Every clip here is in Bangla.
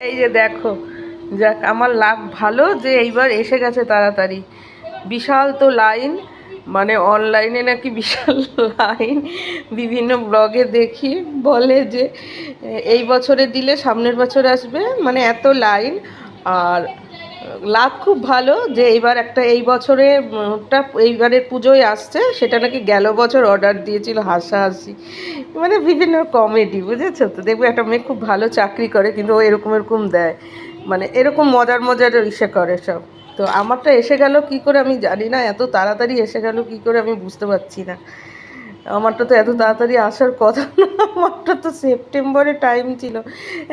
এই যে দেখো, যাক, আমার লাভ ভালো যে এইবার এসে গেছে তাড়াতাড়ি। বিশাল তো লাইন মানে অনলাইনে নাকি বিশাল লাইন, বিভিন্ন ব্লগে দেখি, বলে যে এই বছরে দিলে সামনের বছর আসবে মানে এত লাইন, আর লাভ খুব ভালো যে এইবার একটা এই বছরে এইবারের পুজোয় আসছে, সেটা নাকি গেল বছর অর্ডার দিয়েছিল হাসাহাসি। মানে বিভিন্ন কমেডি বুঝেছ তো? দেখবে একটা মেয়ে খুব ভালো চাকরি করে, কিন্তু ও এরকম এরকম দেয়। মানে এরকম মজার মজার ইসে করে সব। তো আমারটা এসে গেল, কি করে আমি জানি না, এত তাড়াতাড়ি এসে গেল, কি করে আমি বুঝতে পারছি না। আমারটা তো এত তাড়াতাড়ি আসার কথা না, আমারটা তো সেপ্টেম্বরে টাইম ছিল।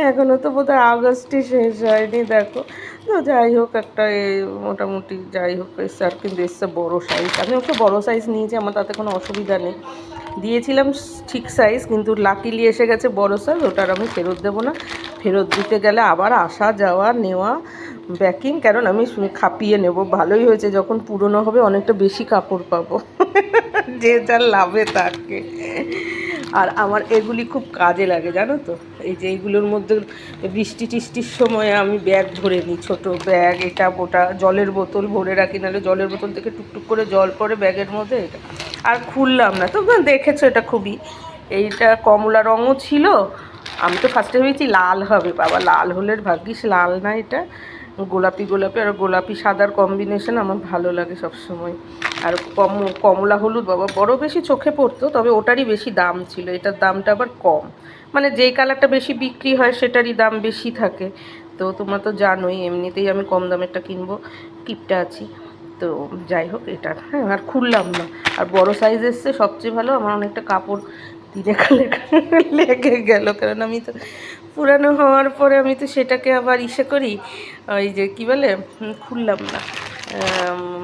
এখনও তো বোধহয় আগস্টে শেষ হয়নি, দেখো। তো যাই হোক, একটা মোটামুটি যাই হোক এসছে আর কিন্তু এসছে বড়ো সাইজ আমি ওকে বড়ো সাইজ নিয়েছি, আমার তাতে কোনো অসুবিধা নেই। দিয়েছিলাম ঠিক সাইজ কিন্তু লাকিলি এসে গেছে বড়ো সাইজ ওটার আমি ফেরত দেবো না। ফেরত দিতে গেলে আবার আসা, যাওয়া, নেওয়া ব্যাকিং কারণ আমি খাপিয়ে নেব, ভালোই হয়েছে, যখন পুরনো হবে অনেকটা বেশি কাপড় পাবো। যে যার লাভে থাকে আর আমার এগুলি খুব কাজে লাগে, জানো তো? এই যে এইগুলোর মধ্যে বৃষ্টি টিষ্টির সময় আমি ব্যাগ ভরে নিই, ছোট ব্যাগ, এটা ওটা জলের বোতল ভরে রাখি, নাহলে জলের বোতল থেকে টুকটুক করে জল পড়ে ব্যাগের মধ্যে, এটা। আর খুললাম না তো দেখেছ এটা খুবই। এইটা কমলা রঙও ছিল, আমি তো ফার্স্টে ভেবেছি লাল হবে, বাবা, লাল হলে ভাগ্যিস লাল না এটা। গোলাপি গোলাপি আর গোলাপি সাদার কম্বিনেশন আমার ভালো লাগে সব সময় আর কম, কমলা হলুদ বাবা, বড় বেশি চোখে পড়তো, তবে ওটারই বেশি দাম ছিল, এটার দামটা আবার কম। মানে যেই কালারটা বেশি বিক্রি হয়, সেটারই দাম বেশি থাকে। তো তোমরা তো জানোই, এমনিতেই আমি কম দামেরটা কিনবো কিপটা আছি। তো যাই হোক, এটা হ্যাঁ আর খুললাম না। আর বড় সাইজ এসছে, সবচেয়ে ভালো আমার অনেকটা কাপড় দিনে কালে লেগে গেল, কারণ আমি তো পুরানো হওয়ার পরে আমি তো সেটাকে আবার ইসে করি, ওই যে কি বলে খুললাম না।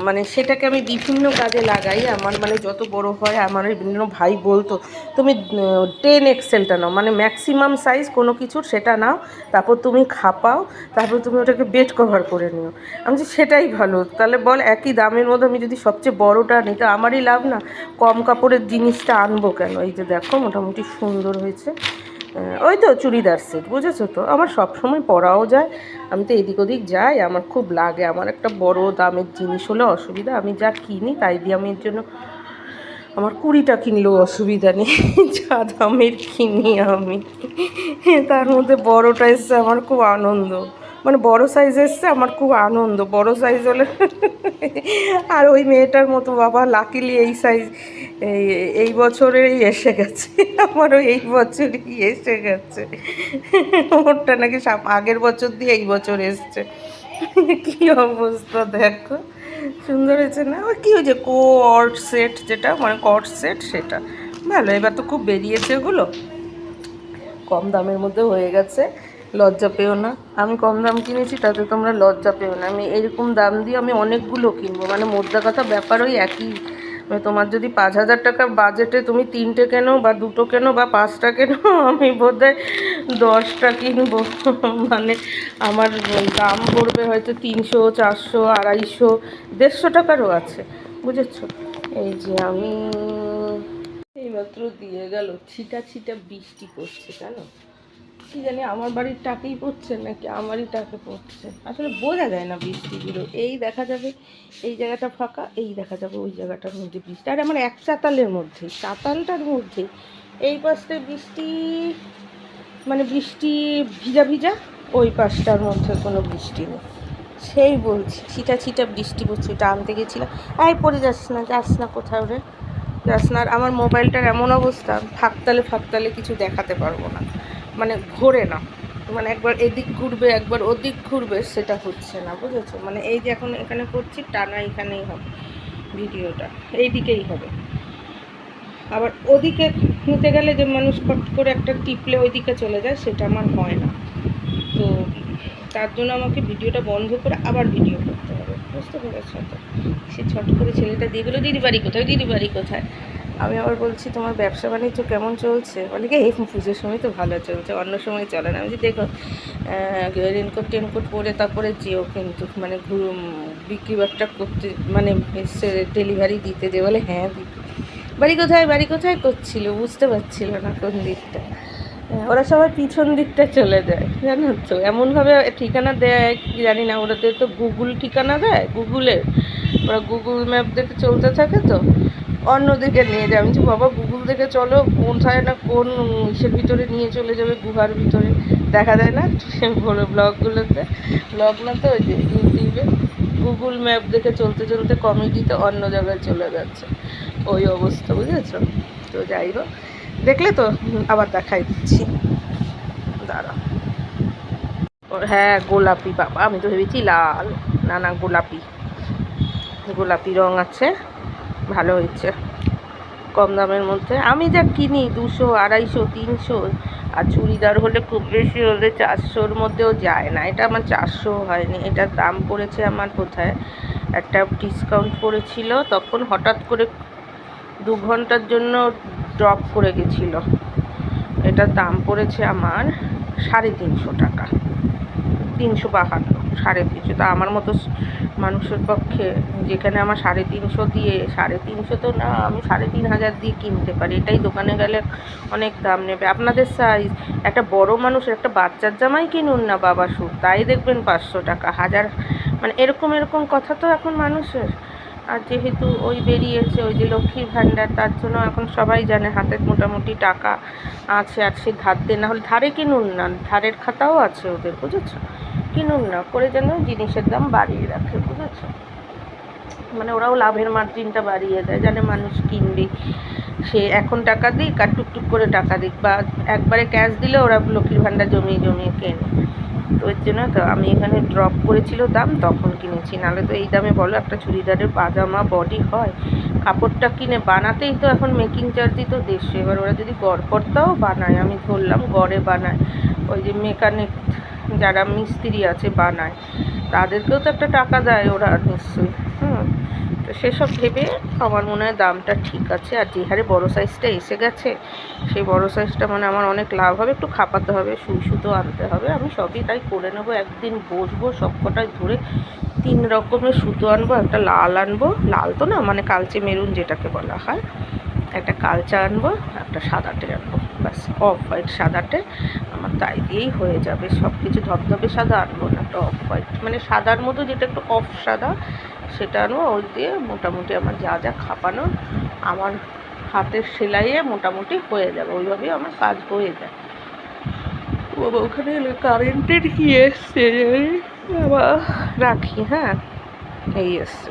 মানে সেটাকে আমি বিভিন্ন কাজে লাগাই। আমার মানে যত বড় হয় আমার বিভিন্ন ভাই বলতো তুমি টেন এক্সেলটা নাও। মানে ম্যাক্সিমাম সাইজ কোনো কিছুর সেটা নাও তারপর তুমি খাপাও তারপর তুমি ওটাকে বেড কভার করে নিও। আমি বলছি, সেটাই ভালো। তাহলে বল একই দামের মধ্যে আমি যদি সবচেয়ে বড়টা নিই তো আমারই লাভ না? কম কাপড়ের জিনিসটা আনব কেন? এই যে দেখো মোটামুটি সুন্দর হয়েছে। ওই তো চুড়িদার সেট, বুঝেছ তো? আমার সব সময় পরাও যায়, আমি তো এদিক ওদিক যাই, আমার খুব লাগে। আমার একটা বড় দামের জিনিস হলে অসুবিধা, আমি যা কিনি তাই দিয়ে আমি এর জন্য আমার কুড়িটা কিনলেও অসুবিধা নেই, যা দামের কিনি আমি। তার মধ্যে বড়টা এসছে, আমার খুব আনন্দ। মানে বড় সাইজ এসছে, আমার খুব আনন্দ। বড় সাইজ হলে আর ওই মেয়েটার মতো বাবা লাকিলি এই সাইজ এই বছরেই এসে গেছে। আমারও এই বছরই এসে গেছে। ওরটা নাকি আগের বছর দিয়ে এই বছর এসছে। কি অবস্থা দেখো। সুন্দর হয়েছে না? ওই কী হয়েছে কোয়ার্ড সেট যেটা মানে কট সেট সেটা। ভালো, এবার তো খুব বেরিয়েছে ওগুলো। কম দামের মধ্যে হয়ে গেছে। লজ্জা পেও না। আমি কম দাম কিনেছি, তাতে তোমরা লজ্জা পেও না। আমি এরকম দাম দিয়ে আমি অনেকগুলো কিনবো। মানে মোদ্দা কথা, ব্যাপার ওই একই। মানে তোমার যদি পাঁচ হাজার টাকার বাজেটে তুমি তিনটে কেনো বা দুটো কেনো বা পাঁচটা কেনো, আমি বোধ হয় দশটা কিনবো। মানে আমার দাম পড়বে হয়তো তিনশো, চারশো, আড়াইশো, দেড়শো টাকারও আছে। বুঝেছ? এই যে আমি এইমাত্র দিয়ে গেল ছিটা ছিটা বৃষ্টি পড়ছে, জানো? কি জানি, আমার বাড়ির টাকেই পড়ছে নাকি আমারই টাকে পড়ছে? আসলে বোঝা যায় না বৃষ্টিগুলো। এই দেখা যাবে, এই জায়গাটা ফাঁকা, এই দেখা যাবে, ওই জায়গাটার মধ্যে বৃষ্টি। আর আমার এক চাতালের মধ্যে, চাতালটার মধ্যে। এই পাশটায় বৃষ্টি মানে বৃষ্টি ভিজা ভিজা, ওই পাশটার মধ্যে কোনো বৃষ্টি নেই। সেই বলছি, ছিটা ছিটা বৃষ্টি পড়ছে ওটা আনতে গেছিলাম। এই পড়ে যাস না যাস না কোথাও রে, যাস না। আর আমার মোবাইলটার এমন অবস্থা ফাঁকতালে ফাঁকতালে কিছু দেখাতে পারব না। মানে ঘোরে না। মানে একবার এদিক ঘুরবে, একবার ওদিক ঘুরবে, সেটা হচ্ছে না, বুঝেছ? মানে এই যে এখন এখানে করছি, টানা এখানেই হবে ভিডিওটা এই দিকেই হবে। আবার ওদিকে নিতে গেলে যে মানুষ ফট করে একটা টিপলে ওইদিকে চলে যায়, সেটা আমার হয় না। তো তার জন্য আমাকে ভিডিওটা বন্ধ করে আবার ভিডিও করতে হবে, বুঝতে পেরেছ? তো সে ছট করে ছেলেটা দিয়ে গেলো দিদি বাড়ি কোথায়? দিদি বাড়ি কোথায়? আমি আবার বলছি, তোমার ব্যবসা বাণিজ্য কেমন চলছে? বলে কি এই পুজোর সময় তো ভালো চলছে, অন্য সময় চলে না। আমি বলছি, দেখো রেনকোট টেনকোট পরে তারপরে যেও কিন্তু মানে ঘুরু বিক্রি বাট্টা করতে মানে ডেলিভারি দিতে যে। বলে হ্যাঁ বাড়ি কোথায় বাড়ি কোথায় করছিল? বুঝতে পারছিল না কোন দিকটা। ওরা সবাই পিছন দিকটা চলে যায়, জানো তো? এমনভাবে ঠিকানা দেয় কি জানি না ওরাদের তো গুগল ঠিকানা দেয় গুগলের ওরা গুগল ম্যাপ দেখে চলতে থাকে তো। অন্যদিকে নিয়ে যায় আমি বলছি, বাবা গুগল দেখে চলো কোন কোথায় না কোন ইসের ভিতরে নিয়ে চলে যাবে গুহার ভিতরে? দেখা যায় না ব্লগগুলোতে। ব্লগ না তো ওই যে ইউটিউবে গুগল ম্যাপ দেখে চলতে চলতে কমেডিতে অন্য জায়গায় চলে যাচ্ছে। ওই অবস্থা বুঝেছ? তো যাই হোক দেখলে তো আবার দেখাই দিচ্ছি। দাঁড়া। হ্যাঁ গোলাপি বাবা আমি তো ভেবেছি লাল। না না গোলাপি। গোলাপি রং আছে। ভালো হয়েছে, কম দামের মধ্যে। আমি যা কিনি, দুশো, আড়াইশো, তিনশো, আর চুড়িদার হলে খুব বেশি হলে চারশোর মধ্যেও যায় না। এটা আমার চারশো হয়নি, এটার দাম পড়েছে আমার কোথায়? একটা ডিসকাউন্ট পড়েছিল, তখন হঠাৎ করে দু ঘণ্টার জন্য ড্রপ করে গেছিল। এটার দাম পড়েছে আমার সাড়ে তিনশো টাকা, তিনশো বাহান্ন। সাড়ে তিনশো। তা আমার মতো মানুষের পক্ষে যেখানে আমার সাড়ে তিনশো দিয়ে, সাড়ে তিনশো তো না, আমি সাড়ে তিন হাজার দিয়ে কিনতে পারি। এটাই দোকানে গেলে অনেক দাম নেবে। আপনাদের সাইজ একটা বড় মানুষ একটা বাচ্চার জামাই কিনুন না বাবা সুখ তাই দেখবেন পাঁচশো টাকা, হাজার মানে এরকম এরকম কথা তো এখন মানুষের। আর যেহেতু ওই বেরিয়েছে, ওই যে লক্ষ্মীর ভাণ্ডার, তার জন্য এখন সবাই জানে হাতে মোটামুটি টাকা আছে আর সে ধার দিয়ে না হলে ধারে কিনুন না, ধারের খাতাও আছে ওদের, বুঝেছ? কিনুন না, করে যেন জিনিসের দাম বাড়িয়ে রাখে, বুঝেছ? মানে ওরাও লাভের মার্জিনটা বাড়িয়ে দেয়, জানে মানুষ কিনবে। সে এখন টাকা দিক আর টুকটুক করে টাকা দিক, বা একবারে ক্যাশ দিলে ওরা লক্ষ্মীর ভাণ্ডার জমিয়ে জমিয়ে কেনে। তো এর জন্য তো আমি এখানে ড্রপ করেছিল দাম, তখন কিনেছি। নাহলে তো এই দামে বলো একটা চুড়িদারের পাজামা বডি হয়। কাপড়টা কিনে বানাতেই তো এখন মেকিং চার্জই তো দেড়শো এবার ওরা যদি গড়পড়তাও বানায়, আমি ধরলাম গড়ে বানায়। ওই যে মেকানিক যারা মিস্ত্রি আছে বানায়, তাদেরকেও তো একটা টাকা দেয় ওরা নিশ্চয়ই, হুম। তো সেসব ভেবে আমার মনে হয় দামটা ঠিক আছে। আর যে হারে বড়ো সাইজটা এসে গেছে, সেই বড়ো সাইজটা মানে আমার অনেক লাভ হবে, একটু খাপাতে হবে সুই সুতো আনতে হবে। আমি সবই তাই করে নেব, একদিন বসবো সব কটায় ধরে তিন রকমের সুতো আনব, একটা লাল আনব। লাল তো না মানে কালচে মেরুন যেটাকে বলা হয়। একটা কালচা আনব, একটা সাদাটে আনব, ব্যাস, অফ হোয়াইট সাদাটে। তাই দিয়েই হয়ে যাবে। সব কিছু ধবধবে সাদা আনব না একটা অফ হোয়াইট মানে সাদার মতো যেটা একটু অফ সাদা সেটা আনব ওই দিয়ে মোটামুটি আমার যা যা খাপানো আমার হাতের সেলাইয়ে মোটামুটি হয়ে যাবে। ওইভাবেই আমার কাজ হয়ে যায়। বাবা ওখানে কারেন্টের কি এসছে? বাবা রাখি হ্যাঁ? এই এসছে।